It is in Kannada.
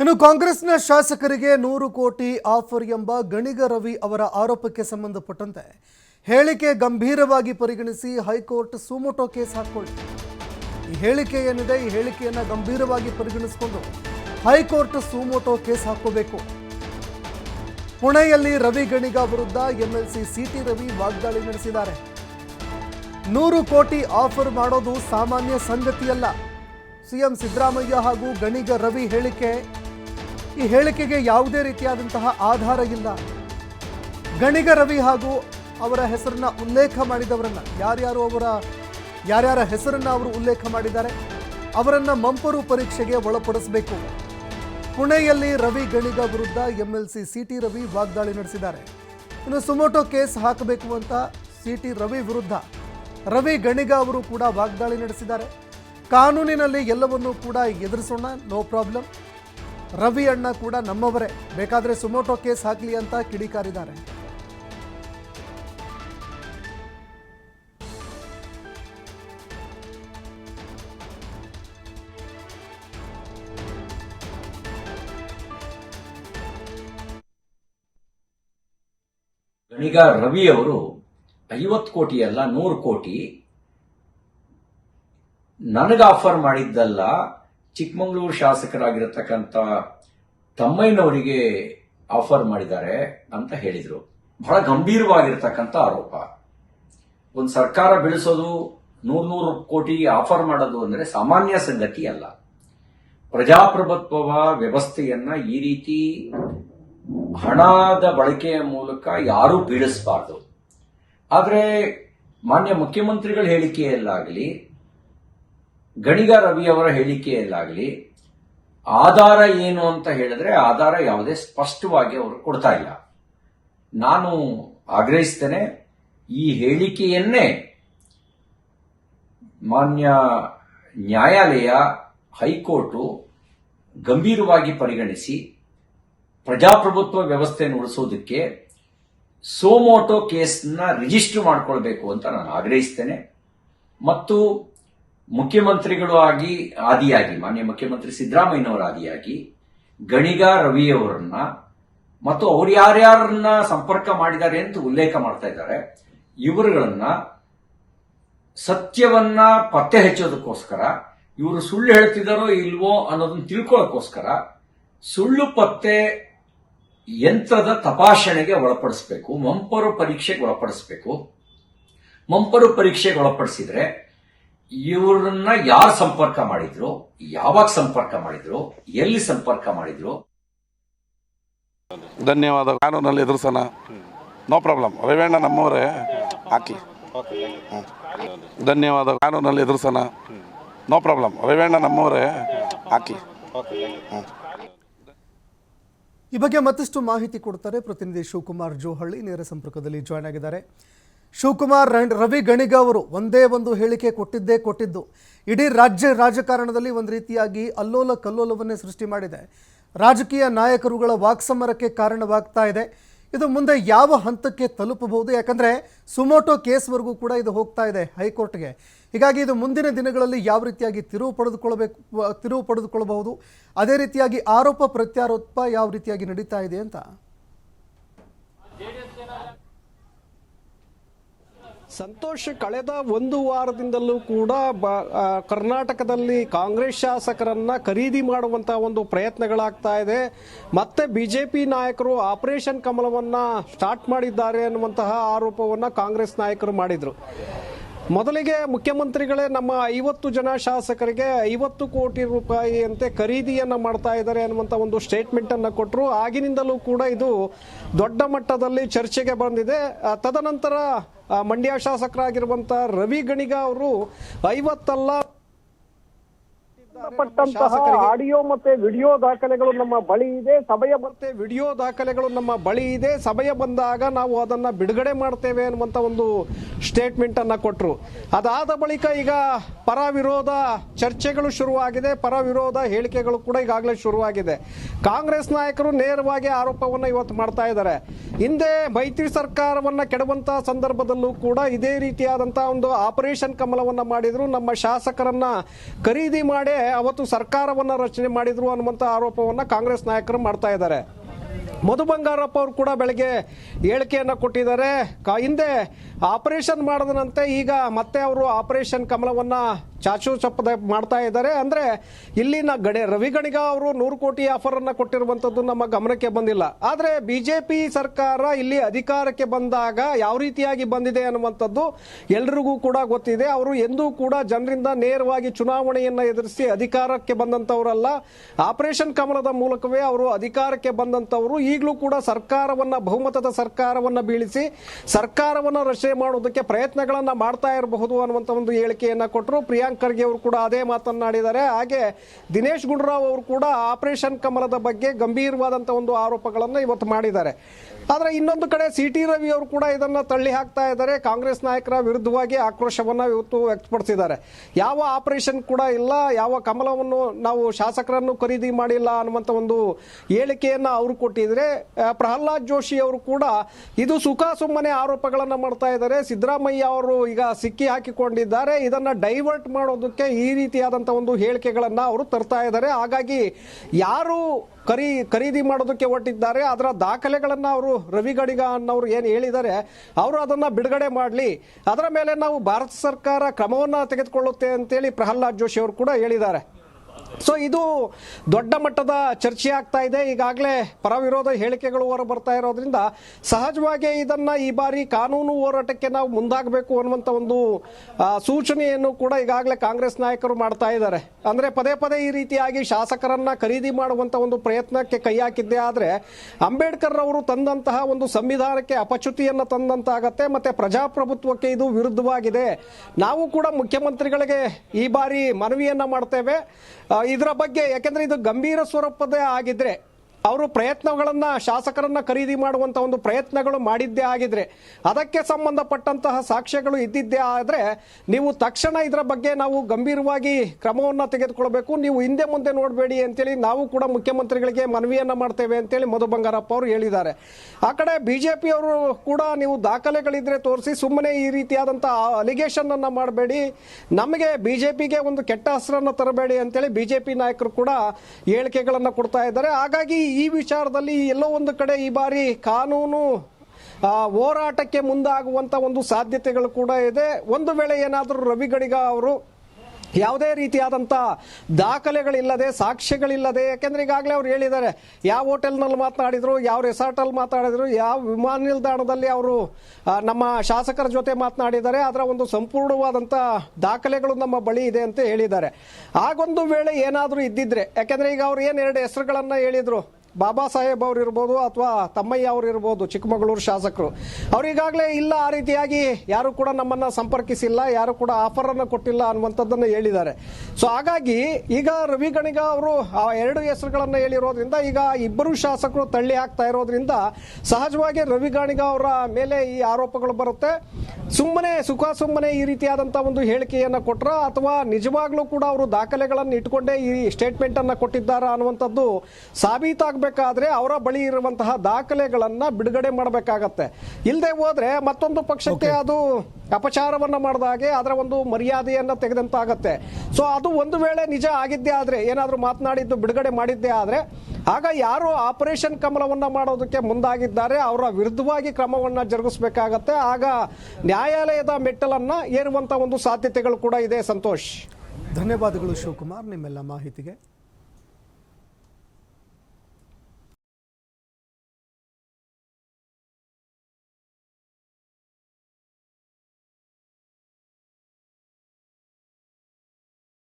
ಇನ್ನು ಕಾಂಗ್ರೆಸ್ನ ಶಾಸಕರಿಗೆ ನೂರು ಕೋಟಿ ಆಫರ್ ಎಂಬ ಗಣಿಗ ರವಿ ಅವರ ಆರೋಪಕ್ಕೆ ಸಂಬಂಧಪಟ್ಟಂತೆ ಹೇಳಿಕೆ ಗಂಭೀರವಾಗಿ ಪರಿಗಣಿಸಿ ಹೈಕೋರ್ಟ್ ಸುಮೋಟೋ ಕೇಸ್ ಹಾಕಿಕೊಳ್ಳಿ. ಈ ಹೇಳಿಕೆ ಏನಿದೆ, ಈ ಹೇಳಿಕೆಯನ್ನು ಗಂಭೀರವಾಗಿ ಪರಿಗಣಿಸಿಕೊಂಡು ಹೈಕೋರ್ಟ್ ಸುಮೋಟೋ ಕೇಸ್ ಹಾಕೋಬೇಕು ಪುಣೆಯಲ್ಲಿ ರವಿ ಗಣಿಗ ವಿರುದ್ಧ ಎಂಎಲ್ಸಿ ಸಿಟಿ ರವಿ ವಾಗ್ದಾಳಿ ನಡೆಸಿದ್ದಾರೆ. ನೂರು ಕೋಟಿ ಆಫರ್ ಮಾಡೋದು ಸಾಮಾನ್ಯ ಸಂಗತಿಯಲ್ಲ. ಸಿಎಂ ಸಿದ್ದರಾಮಯ್ಯ ಹಾಗೂ ಗಣಿಗ ರವಿ ಹೇಳಿಕೆ, ಈ ಹೇಳಿಕೆಗೆ ಯಾವುದೇ ರೀತಿಯಾದಂತಹ ಆಧಾರ ಇಲ್ಲ. ಗಣಿಗ ರವಿ ಹಾಗೂ ಅವರ ಹೆಸರನ್ನ ಉಲ್ಲೇಖ ಮಾಡಿದವರನ್ನ, ಯಾರ್ಯಾರು ಅವರ, ಯಾರ್ಯಾರ ಹೆಸರನ್ನ ಅವರು ಉಲ್ಲೇಖ ಮಾಡಿದ್ದಾರೆ, ಅವರನ್ನ ಮಂಪರು ಪರೀಕ್ಷೆಗೆ ಒಳಪಡಿಸಬೇಕು. ಪುಣೆಯಲ್ಲಿ ರವಿ ಗಣಿಗ ವಿರುದ್ಧ ಎಂಎಲ್ಸಿ ಸಿಟಿ ರವಿ ವಾಗ್ದಾಳಿ ನಡೆಸಿದ್ದಾರೆ. ಇನ್ನು ಸುಮೋಟೋ ಕೇಸ್ ಹಾಕಬೇಕು ಅಂತ ಸಿಟಿ ರವಿ ವಿರುದ್ಧ ರವಿ ಗಣಿಗ ಅವರು ಕೂಡ ವಾಗ್ದಾಳಿ ನಡೆಸಿದ್ದಾರೆ. ಕಾನೂನಿನಲ್ಲಿ ಎಲ್ಲವನ್ನೂ ಕೂಡ ಎದುರಿಸೋಣ ನೋ ಪ್ರಾಬ್ಲಮ್ ರವಿ ಅಣ್ಣ ಕೂಡ ನಮ್ಮವರೇ. ಬೇಕಾದರೆ ಸುಮೋಟೋ ಕೇಸ್ ಹಾಕಲಿ ಅಂತ ಕಿಡಿಕಾರಿದ್ದಾರೆ. ಈಗ ರವಿ ಅವರು ಐವತ್ತು ಕೋಟಿ ಅಲ್ಲ, ನೂರು ಕೋಟಿ ನನಗೆ ಆಫರ್ ಮಾಡಿದ್ದಲ್ಲ, ಚಿಕ್ಕಮಗಳೂರು ಶಾಸಕರಾಗಿರತಕ್ಕಂಥ ತಮ್ಮಯ್ಯನವರಿಗೆ ಆಫರ್ ಮಾಡಿದ್ದಾರೆ ಅಂತ ಹೇಳಿದರು. ಬಹಳ ಗಂಭೀರವಾಗಿರ್ತಕ್ಕಂಥ ಆರೋಪ. ಒಂದು ಸರ್ಕಾರ ಬೆಳೆಸೋದು ನೂರು ನೂರು ಕೋಟಿ ಆಫರ್ ಮಾಡೋದು ಅಂದರೆ ಸಾಮಾನ್ಯ ಸಂಗತಿ ಅಲ್ಲ. ಪ್ರಜಾಪ್ರಭುತ್ವ ವ್ಯವಸ್ಥೆಯನ್ನ ಈ ರೀತಿ ಹಣದ ಬಳಕೆಯ ಮೂಲಕ ಯಾರೂ ಬೀಳಿಸಬಾರ್ದು. ಆದರೆ ಮಾನ್ಯ ಮುಖ್ಯಮಂತ್ರಿಗಳ ಹೇಳಿಕೆಯಲ್ಲಾಗಲಿ ಗಣಿಗ ರವಿಯವರ ಹೇಳಿಕೆಯಲ್ಲಾಗಲಿ, ಆಧಾರ ಏನು ಅಂತ ಹೇಳಿದ್ರೆ ಆಧಾರ ಯಾವುದೇ ಸ್ಪಷ್ಟವಾಗಿ ಅವರು ಕೊಡ್ತಾ ಇಲ್ಲ. ನಾನು ಆಗ್ರಹಿಸ್ತೇನೆ, ಈ ಹೇಳಿಕೆಯನ್ನೇ ಮಾನ್ಯ ನ್ಯಾಯಾಲಯ, ಹೈಕೋರ್ಟು ಗಂಭೀರವಾಗಿ ಪರಿಗಣಿಸಿ, ಪ್ರಜಾಪ್ರಭುತ್ವ ವ್ಯವಸ್ಥೆಯನ್ನು ಉಳಿಸೋದಕ್ಕೆ ಸೋಮೋಟೋ ಕೇಸ್ನ ರಿಜಿಸ್ಟರ್ ಮಾಡಿಕೊಳ್ಬೇಕು ಅಂತ ನಾನು ಆಗ್ರಹಿಸ್ತೇನೆ. ಮತ್ತು ಮುಖ್ಯಮಂತ್ರಿಗಳು ಆಗಿ, ಆದಿಯಾಗಿ, ಮಾನ್ಯ ಮುಖ್ಯಮಂತ್ರಿ ಸಿದ್ದರಾಮಯ್ಯನವರ ಆದಿಯಾಗಿ, ಗಣಿಗ ರವಿಯವರನ್ನ ಮತ್ತು ಅವ್ರು ಯಾರ್ಯಾರನ್ನ ಸಂಪರ್ಕ ಮಾಡಿದ್ದಾರೆ ಅಂತ ಉಲ್ಲೇಖ ಮಾಡ್ತಾ ಇದ್ದಾರೆ. ಇವರುಗಳನ್ನ ಸತ್ಯವನ್ನ ಪತ್ತೆ ಹಚ್ಚೋದಕ್ಕೋಸ್ಕರ, ಇವರು ಸುಳ್ಳು ಹೇಳ್ತಿದ್ದಾರೋ ಇಲ್ವೋ ಅನ್ನೋದನ್ನ ತಿಳ್ಕೊಳ್ಳೋಕ್ಕೋಸ್ಕರ ಸುಳ್ಳು ಪತ್ತೆ ಯಂತ್ರದ ತಪಾಸಣೆಗೆ ಒಳಪಡಿಸಬೇಕು, ಮಂಪರು ಪರೀಕ್ಷೆಗೆ ಒಳಪಡಿಸಬೇಕು. ಮಂಪರು ಪರೀಕ್ಷೆಗೆ ಒಳಪಡಿಸಿದ್ರೆ ಇವ್ರನ್ನ ಯಾರು ಸಂಪರ್ಕ ಮಾಡಿದ್ರು ಯಾವಾಗ ಸಂಪರ್ಕ ಮಾಡಿದ್ರು ಎಲ್ಲಿ ಸಂಪರ್ಕ ಮಾಡಿದ್ರು? ಧನ್ಯವಾದ. ಕಾನೂನಲ್ಲಿ ಎದುರಿಸೋಣ. No problem. ರೇವಣ್ಣ ನಮ್ಮವರೇ. ಹಾಕಿ. ಧನ್ಯವಾದ. ಕಾನೂನಲ್ಲಿ ಎದುರಿಸೋಣ. No problem. ರೇವಣ್ಣ ನಮ್ಮವರೇ. ಹಾಕಿ. ಈ ಬಗ್ಗೆ ಮತ್ತಷ್ಟು ಮಾಹಿತಿ ಕೊಡ್ತಾರೆ ಪ್ರತಿನಿಧಿ ಶಿವಕುಮಾರ್ ಜೋಹಳ್ಳಿ. ನೇರ ಸಂಪರ್ಕದಲ್ಲಿ ಜಾಯ್ನ್ ಆಗಿದ್ದಾರೆ. ಶಿವಕುಮಾರ್ ರವಿ ಗಣಿಗ ಅವರು ಒಂದೇ ಒಂದು ಹೇಳಿಕೆ ಕೊಟ್ಟಿದ್ದೇ ಕೊಟ್ಟಿದ್ದು. ಇಡೀ ರಾಜ್ಯ ರಾಜಕಾರಣದಲ್ಲಿ ಒಂದು ರೀತಿಯಾಗಿ ಅಲ್ಲೋಲ ಕಲ್ಲೋಲವನ್ನೇ ಸೃಷ್ಟಿ ಮಾಡಿದೆ. ರಾಜಕೀಯ ನಾಯಕರುಗಳ ವಾಕ್ಸಮರಕ್ಕೆ ಕಾರಣವಾಗ್ತಾ ಇದೆ. ಇದು ಮುಂದೆ ಯಾವ ಹಂತಕ್ಕೆ ತಲುಪಬಹುದು? ಯಾಕಂದರೆ ಸುಮೋಟೋ ಕೇಸ್ವರೆಗೂ ಕೂಡ ಇದು ಹೋಗ್ತಾ ಇದೆ ಹೈಕೋರ್ಟ್ಗೆ. ಹೀಗಾಗಿ ಇದು ಮುಂದಿನ ದಿನಗಳಲ್ಲಿ ಯಾವ ರೀತಿಯಾಗಿ ತಿರುವು ಪಡೆದುಕೊಳ್ಳಬೇಕು, ತಿರುವು ಪಡೆದುಕೊಳ್ಳಬಹುದು? ಅದೇ ರೀತಿಯಾಗಿ ಆರೋಪ ಪ್ರತ್ಯಾರೋಪ ಯಾವ ರೀತಿಯಾಗಿ ನಡೀತಾ ಇದೆ ಅಂತ. ಸಂತೋಷ್, ಕಳೆದ ಒಂದು ವಾರದಿಂದಲೂ ಕೂಡ ಕರ್ನಾಟಕದಲ್ಲಿ ಕಾಂಗ್ರೆಸ್ ಶಾಸಕರನ್ನ ಖರೀದಿ ಮಾಡುವಂತಹ ಒಂದು ಪ್ರಯತ್ನಗಳಾಗ್ತಾ ಇದೆ. ಮತ್ತೆ ಬಿಜೆಪಿ ನಾಯಕರು ಆಪರೇಷನ್ ಕಮಲವನ್ನ ಸ್ಟಾರ್ಟ್ ಮಾಡಿದ್ದಾರೆ ಅನ್ನುವಂತಹ ಆರೋಪವನ್ನ ಕಾಂಗ್ರೆಸ್ ನಾಯಕರು ಮಾಡಿದ್ರು. ಮೊದಲಿಗೆ ಮುಖ್ಯಮಂತ್ರಿಗಳೇ ನಮ್ಮ ಐವತ್ತು ಜನ ಶಾಸಕರಿಗೆ ಐವತ್ತು ಕೋಟಿ ರೂಪಾಯಿ ಅಂತೆ ಖರೀದಿಯನ್ನ ಮಾಡ್ತಾ ಇದ್ದಾರೆ ಅನ್ನುವಂತ ಒಂದು ಸ್ಟೇಟ್ಮೆಂಟ್ ಅನ್ನ ಕೊಟ್ಟರು ಆಗಿನಿಂದಲೂ ಕೂಡ ಇದು ದೊಡ್ಡ ಮಟ್ಟದಲ್ಲಿ ಚರ್ಚೆಗೆ ಬಂದಿದೆ. ತದನಂತರ ಮಂಡ್ಯ ಶಾಸಕರಾಗಿರುವಂತ ರವಿ ಗಣಿಗ ಅವರು ಐವತ್ತಲ್ಲ ಸಂಬಂಧಪಟ್ಟಂತಹ ಆಡಿಯೋ ಮತ್ತೆ ವಿಡಿಯೋ ದಾಖಲೆಗಳು ನಮ್ಮ ಬಳಿ ಇದೆ. ಸಭೆಯ ಮತ್ತೆ ವಿಡಿಯೋ ದಾಖಲೆಗಳು ನಮ್ಮ ಬಳಿ ಇದೆ. ಸಭೆಯ ಬಂದಾಗ ನಾವು ಅದನ್ನ ಬಿಡುಗಡೆ ಮಾಡ್ತೇವೆ ಅನ್ನುವಂತ ಒಂದು ಸ್ಟೇಟ್ಮೆಂಟ್ ಅನ್ನ ಕೊಟ್ಟರು ಅದಾದ ಬಳಿಕ ಈಗ ಪರ ವಿರೋಧ ಚರ್ಚೆಗಳು ಶುರುವಾಗಿದೆ. ಪರ ವಿರೋಧ ಹೇಳಿಕೆಗಳು ಕೂಡ ಈಗಾಗಲೇ ಶುರುವಾಗಿದೆ. ಕಾಂಗ್ರೆಸ್ ನಾಯಕರು ನೇರವಾಗಿ ಆರೋಪವನ್ನ ಇವತ್ತು ಮಾಡ್ತಾ ಇದ್ದಾರೆ. ಹಿಂದೆ ಮೈತ್ರಿ ಸರ್ಕಾರವನ್ನ ಕೆಡುವಂತಹ ಸಂದರ್ಭದಲ್ಲೂ ಕೂಡ ಇದೇ ರೀತಿಯಾದಂತಹ ಒಂದು ಆಪರೇಷನ್ ಕಮಲವನ್ನ ಮಾಡಿದ್ರು. ನಮ್ಮ ಶಾಸಕರನ್ನ ಖರೀದಿ ಮಾಡಿ ಅವತ್ತು ಸರ್ಕಾರವನ್ನ ರಚನೆ ಮಾಡಿದ್ರು ಅನ್ನುವಂಥ ಆರೋಪವನ್ನ ಕಾಂಗ್ರೆಸ್ ನಾಯಕರು ಮಾಡ್ತಾ ಇದ್ದಾರೆ. ಮಧು ಬಂಗಾರಪ್ಪ ಅವರು ಕೂಡ ಬೆಳಗ್ಗೆ ಹೇಳಿಕೆಯನ್ನು ಕೊಟ್ಟಿದ್ದಾರೆ. ಹಿಂದೆ ಆಪರೇಷನ್ ಮಾಡದನಂತೆ ಈಗ ಮತ್ತೆ ಅವರು ಆಪರೇಷನ್ ಕಮಲವನ್ನ ಚಾಚು ಚಪ್ಪದ ಮಾಡ್ತಾ ಇದ್ದಾರೆ. ಅಂದ್ರೆ ಇಲ್ಲಿನ ಗಡೆ ರವಿಗಣಿಗ ಅವರು ನೂರು ಕೋಟಿ ಆಫರ್ ಕೊಟ್ಟಿರುವಂಥದ್ದು ನಮ್ಮ ಗಮನಕ್ಕೆ ಬಂದಿಲ್ಲ. ಆದ್ರೆ ಬಿಜೆಪಿ ಸರ್ಕಾರ ಇಲ್ಲಿ ಅಧಿಕಾರಕ್ಕೆ ಬಂದಾಗ ಯಾವ ರೀತಿಯಾಗಿ ಬಂದಿದೆ ಅನ್ನುವಂಥದ್ದು ಎಲ್ರಿಗೂ ಕೂಡ ಗೊತ್ತಿದೆ. ಅವರು ಎಂದೂ ಕೂಡ ಜನರಿಂದ ನೇರವಾಗಿ ಚುನಾವಣೆಯನ್ನ ಎದುರಿಸಿ ಅಧಿಕಾರಕ್ಕೆ ಬಂದಂಥವರಲ್ಲ ಆಪರೇಷನ್ ಕಮಲದ ಮೂಲಕವೇ ಅವರು ಅಧಿಕಾರಕ್ಕೆ ಬಂದಂತವರು. ಈಗಲೂ ಕೂಡ ಸರ್ಕಾರವನ್ನ, ಬಹುಮತದ ಸರ್ಕಾರವನ್ನ ಬೀಳಿಸಿ, ಸರ್ಕಾರವನ್ನ ರಚನೆ ಮಾಡೋದಕ್ಕೆ ಪ್ರಯತ್ನಗಳನ್ನ ಮಾಡ್ತಾ ಇರಬಹುದು ಅನ್ನುವಂತ ಒಂದು ಹೇಳಿಕೆಯನ್ನ ಕೊಟ್ಟರು ಪ್ರಿಯಾಂಕ್ ಖರ್ಗೆ ಅವರು ಕೂಡ ಅದೇ ಮಾತನ್ನಾಡಿದ್ದಾರೆ. ಹಾಗೆ ದಿನೇಶ್ ಗುಂಡೂರಾವ್ ಅವರು ಕೂಡ ಆಪರೇಷನ್ ಕಮಲದ ಬಗ್ಗೆ ಗಂಭೀರವಾದಂತಹ ಒಂದು ಆರೋಪಗಳನ್ನು ಇವತ್ತು ಮಾಡಿದ್ದಾರೆ. ಆದರೆ ಇನ್ನೊಂದು ಕಡೆ ಸಿ ಟಿ ರವಿ ಅವರು ಕೂಡ ಇದನ್ನ ತಳ್ಳಿ ಹಾಕ್ತಾ ಇದ್ದಾರೆ. ಕಾಂಗ್ರೆಸ್ ನಾಯಕರ ವಿರುದ್ಧವಾಗಿ ಆಕ್ರೋಶವನ್ನ ಇವತ್ತು ವ್ಯಕ್ತಪಡಿಸಿದ್ದಾರೆ. ಯಾವ ಆಪರೇಷನ್ ಕೂಡ ಇಲ್ಲ, ಯಾವ ಕಮಲವನ್ನು ನಾವು ಶಾಸಕರನ್ನು ಖರೀದಿ ಮಾಡಿಲ್ಲ ಅನ್ನುವಂತ ಒಂದು ಹೇಳಿಕೆಯನ್ನ ಅವರು ಕೊಟ್ಟಿದ್ರೆ. ಆ, ಪ್ರಹ್ಲಾದ್ ಜೋಶಿ ಅವರು ಕೂಡ ಇದು ಸುಖ ಸುಮ್ಮನೆ ಆರೋಪಗಳನ್ನು ಮಾಡ್ತಾ ಇದ್ದಾರೆ. ಸಿದ್ದರಾಮಯ್ಯ ಅವರು ಈಗ ಸಿಕ್ಕಿ ಹಾಕಿಕೊಂಡಿದ್ದಾರೆ. ಇದನ್ನ ಡೈವರ್ಟ್ ಮಾಡೋದಕ್ಕೆ ಈ ರೀತಿಯಾದಂತ ಒಂದು ಹೇಳಿಕೆಗಳನ್ನ ಅವರು ತರ್ತಾ ಇದ್ದಾರೆ. ಹಾಗಾಗಿ ಯಾರು ಖರೀ ಖರೀದಿ ಮಾಡೋದಕ್ಕೆ ಹೊರಟಿದ್ದಾರೆ ಅದರ ದಾಖಲೆಗಳನ್ನು ಅವರು ರವಿ ಗಡಿಗ ಅನ್ನೋರು ಏನು ಹೇಳಿದ್ದಾರೆ ಅವರು ಅದನ್ನ ಬಿಡುಗಡೆ ಮಾಡಲಿ. ಅದರ ಮೇಲೆ ನಾವು ಭಾರತ ಸರ್ಕಾರ ಕ್ರಮವನ್ನ ತೆಗೆದುಕೊಳ್ಳುತ್ತೆ ಅಂತೇಳಿ ಪ್ರಹ್ಲಾದ್ ಜೋಶಿ ಅವರು ಕೂಡ ಹೇಳಿದ್ದಾರೆ. ಸೊ ಇದು ದೊಡ್ಡ ಮಟ್ಟದ ಚರ್ಚೆ ಆಗ್ತಾ ಇದೆ. ಈಗಾಗಲೇ ಪರ ವಿರೋಧ ಹೇಳಿಕೆಗಳು ಹೊರ ಬರ್ತಾ ಇರೋದ್ರಿಂದ ಸಹಜವಾಗಿ ಇದನ್ನ ಈ ಬಾರಿ ಕಾನೂನು ಹೋರಾಟಕ್ಕೆ ನಾವು ಮುಂದಾಗಬೇಕು ಅನ್ನುವಂಥ ಒಂದು ಸೂಚನೆಯನ್ನು ಕೂಡ ಈಗಾಗಲೇ ಕಾಂಗ್ರೆಸ್ ನಾಯಕರು ಮಾಡ್ತಾ ಇದ್ದಾರೆ. ಅಂದ್ರೆ ಪದೇ ಪದೇ ಈ ರೀತಿಯಾಗಿ ಶಾಸಕರನ್ನ ಖರೀದಿ ಮಾಡುವಂತ ಒಂದು ಪ್ರಯತ್ನಕ್ಕೆ ಕೈ ಹಾಕಿದ್ದೆ ಆದ್ರೆ ಅಂಬೇಡ್ಕರ್ ಅವರು ತಂದಂತಹ ಒಂದು ಸಂವಿಧಾನಕ್ಕೆ ಅಪಚ್ಯುತಿಯನ್ನು ತಂದಂತಾಗತ್ತೆ ಮತ್ತೆ ಪ್ರಜಾಪ್ರಭುತ್ವಕ್ಕೆ ಇದು ವಿರುದ್ಧವಾಗಿದೆ. ನಾವು ಕೂಡ ಮುಖ್ಯಮಂತ್ರಿಗಳಿಗೆ ಈ ಬಾರಿ ಮನವಿಯನ್ನ ಮಾಡ್ತೇವೆ. ಇದರ ಬಗ್ಗೆ ಯಾಕೆಂದ್ರೆ ಇದು ಗಂಭೀರ ಸ್ವರೂಪದೇ ಆಗಿದ್ರೆ ಅವರು ಪ್ರಯತ್ನಗಳನ್ನ ಶಾಸಕರನ್ನ ಖರೀದಿ ಮಾಡುವಂತ ಒಂದು ಪ್ರಯತ್ನಗಳು ಮಾಡಿದ್ದೇ ಆಗಿದ್ರೆ, ಅದಕ್ಕೆ ಸಂಬಂಧಪಟ್ಟಂತಹ ಸಾಕ್ಷ್ಯಗಳು ಇದ್ದಿದ್ದೇ ಆದ್ರೆ, ನೀವು ತಕ್ಷಣ ಇದರ ಬಗ್ಗೆ ನಾವು ಗಂಭೀರವಾಗಿ ಕ್ರಮವನ್ನ ತೆಗೆದುಕೊಳ್ಬೇಕು. ನೀವು ಹಿಂದೆ ಮುಂದೆ ನೋಡಬೇಡಿ ಅಂತೇಳಿ ನಾವು ಕೂಡ ಮುಖ್ಯಮಂತ್ರಿಗಳಿಗೆ ಮನವಿಯನ್ನ ಮಾಡ್ತೇವೆ ಅಂತೇಳಿ ಮಧು ಬಂಗಾರಪ್ಪ ಅವರು ಹೇಳಿದ್ದಾರೆ. ಆ ಕಡೆ ಬಿಜೆಪಿ ಅವರು ಕೂಡ ನೀವು ದಾಖಲೆಗಳಿದ್ರೆ ತೋರಿಸಿ, ಸುಮ್ಮನೆ ಈ ರೀತಿಯಾದಂತಹ ಅಲಿಗೇಷನ್ ಅನ್ನ ಮಾಡಬೇಡಿ. ನಮಗೆ ಬಿಜೆಪಿಗೆ ಒಂದು ಕೆಟ್ಟ ಹೆಸರನ್ನ ತರಬೇಡಿ ಅಂತೇಳಿ ಬಿಜೆಪಿ ನಾಯಕರು ಕೂಡ ಹೇಳಿಕೆಗಳನ್ನ ಕೊಡ್ತಾ ಇದ್ದಾರೆ. ಹಾಗಾಗಿ ಈ ವಿಚಾರದಲ್ಲಿ ಎಲ್ಲೋ ಒಂದು ಕಡೆ ಈ ಬಾರಿ ಕಾನೂನು ಹೋರಾಟಕ್ಕೆ ಮುಂದಾಗುವಂತ ಒಂದು ಸಾಧ್ಯತೆಗಳು ಕೂಡ ಇದೆ. ಒಂದು ವೇಳೆ ಏನಾದರೂ ರವಿ ಗಡಿಗ ಅವರು ಯಾವುದೇ ರೀತಿಯಾದಂಥ ದಾಖಲೆಗಳಿಲ್ಲದೆ, ಸಾಕ್ಷ್ಯಗಳಿಲ್ಲದೆ, ಯಾಕೆಂದ್ರೆ ಈಗಾಗಲೇ ಅವ್ರು ಹೇಳಿದ್ದಾರೆ, ಯಾವ ಹೋಟೆಲ್ನಲ್ಲಿ ಮಾತನಾಡಿದರು, ಯಾವ ರೆಸಾರ್ಟಲ್ಲಿ ಮಾತಾಡಿದ್ರು ಯಾವ ವಿಮಾನ ನಿಲ್ದಾಣದಲ್ಲಿ ಅವರು ನಮ್ಮ ಶಾಸಕರ ಜೊತೆ ಮಾತನಾಡಿದ್ದಾರೆ, ಅದರ ಒಂದು ಸಂಪೂರ್ಣವಾದಂಥ ದಾಖಲೆಗಳು ನಮ್ಮ ಬಳಿ ಇದೆ ಅಂತ ಹೇಳಿದ್ದಾರೆ. ಆಗೊಂದು ವೇಳೆ ಏನಾದರೂ ಇದ್ದಿದ್ರೆ, ಯಾಕೆಂದ್ರೆ ಈಗ ಅವ್ರು ಏನು ಎರಡು ಹೆಸರುಗಳನ್ನು ಹೇಳಿದ್ರು ಬಾಬಾ ಸಾಹೇಬ್ ಅವ್ರು ಇರ್ಬೋದು ಅಥವಾ ತಮ್ಮಯ್ಯ ಅವ್ರು ಇರ್ಬೋದು, ಚಿಕ್ಕಮಗಳೂರು ಶಾಸಕರು. ಅವರಿಗಾಗಲೇ ಇಲ್ಲ ಆ ರೀತಿಯಾಗಿ ಯಾರು ಕೂಡ ನಮ್ಮನ್ನ ಸಂಪರ್ಕಿಸಿಲ್ಲ, ಯಾರು ಕೂಡ ಆಫರ್ ಅನ್ನು ಕೊಟ್ಟಿಲ್ಲ ಅನ್ನುವಂಥದ್ದನ್ನ ಹೇಳಿದ್ದಾರೆ. ಸೊ ಹಾಗಾಗಿ ಈಗ ರವಿ ಗಣಿಗ ಅವರು ಆ ಎರಡು ಹೆಸರುಗಳನ್ನು ಹೇಳಿರೋದ್ರಿಂದ ಈಗ ಇಬ್ಬರು ಶಾಸಕರು ತಳ್ಳಿ ಹಾಕ್ತಾ ಇರೋದ್ರಿಂದ ಸಹಜವಾಗಿ ರವಿ ಗಣಿಗ ಅವರ ಮೇಲೆ ಈ ಆರೋಪಗಳು ಬರುತ್ತೆ. ಸುಮ್ಮನೆ, ಸುಖ ಸುಮ್ಮನೆ ಈ ರೀತಿಯಾದಂಥ ಒಂದು ಹೇಳಿಕೆಯನ್ನ ಕೊಟ್ಟರ ಅಥವಾ ನಿಜವಾಗ್ಲೂ ಕೂಡ ಅವರು ದಾಖಲೆಗಳನ್ನು ಇಟ್ಕೊಂಡೇ ಈ ಸ್ಟೇಟ್ಮೆಂಟ್ ಅನ್ನ ಕೊಟ್ಟಿದ್ದಾರಾ ಅನ್ನುವಂಥದ್ದು ಸಾಬೀತಾಗಬೇಕಾದ್ರೆ ಅವರ ಬಳಿ ಇರುವಂತಹ ದಾಖಲೆಗಳನ್ನ ಬಿಡುಗಡೆ ಮಾಡಬೇಕಾಗತ್ತೆ. ಇಲ್ಲದೆ ಹೋದ್ರೆ ಮತ್ತೊಂದು ಪಕ್ಷಕ್ಕೆ ಅದು ಅಪಚಾರವನ್ನ ಮಾಡಿದ ಹಾಗೆ ಅದರ ಒಂದು ಮರ್ಯಾದೆಯನ್ನ ತೆಗೆದಂತಾಗತ್ತೆ. ಸೊ ಅದು ಒಂದು ವೇಳೆ ನಿಜ ಆಗಿದ್ದೇ ಆದ್ರೆ ಏನಾದರೂ ಮಾತನಾಡಿದ್ದು ಬಿಡುಗಡೆ ಮಾಡಿದ್ದೇ ಆದ್ರೆ ಆಗ ಯಾರು ಆಪರೇಷನ್ ಕಮಲವನ್ನ ಮಾಡೋದಕ್ಕೆ ಮುಂದಾಗಿದ್ದಾರೆ ಅವರ ವಿರುದ್ಧವಾಗಿ ಕ್ರಮವನ್ನ ಜರುಗಿಸಬೇಕಾಗತ್ತೆ. ಆಗ ನ್ಯಾಯಾಲಯದ ಮೆಟ್ಟಲನ್ನ ಏರುವಂತ ಒಂದು ಸಾಧ್ಯತೆಗಳು ಕೂಡ ಇದೆ. ಸಂತೋಷ್. ಧನ್ಯವಾದಗಳು ಶಿವಕುಮಾರ್ ನಿಮ್ಮೆಲ್ಲ ಮಾಹಿತಿಗೆ.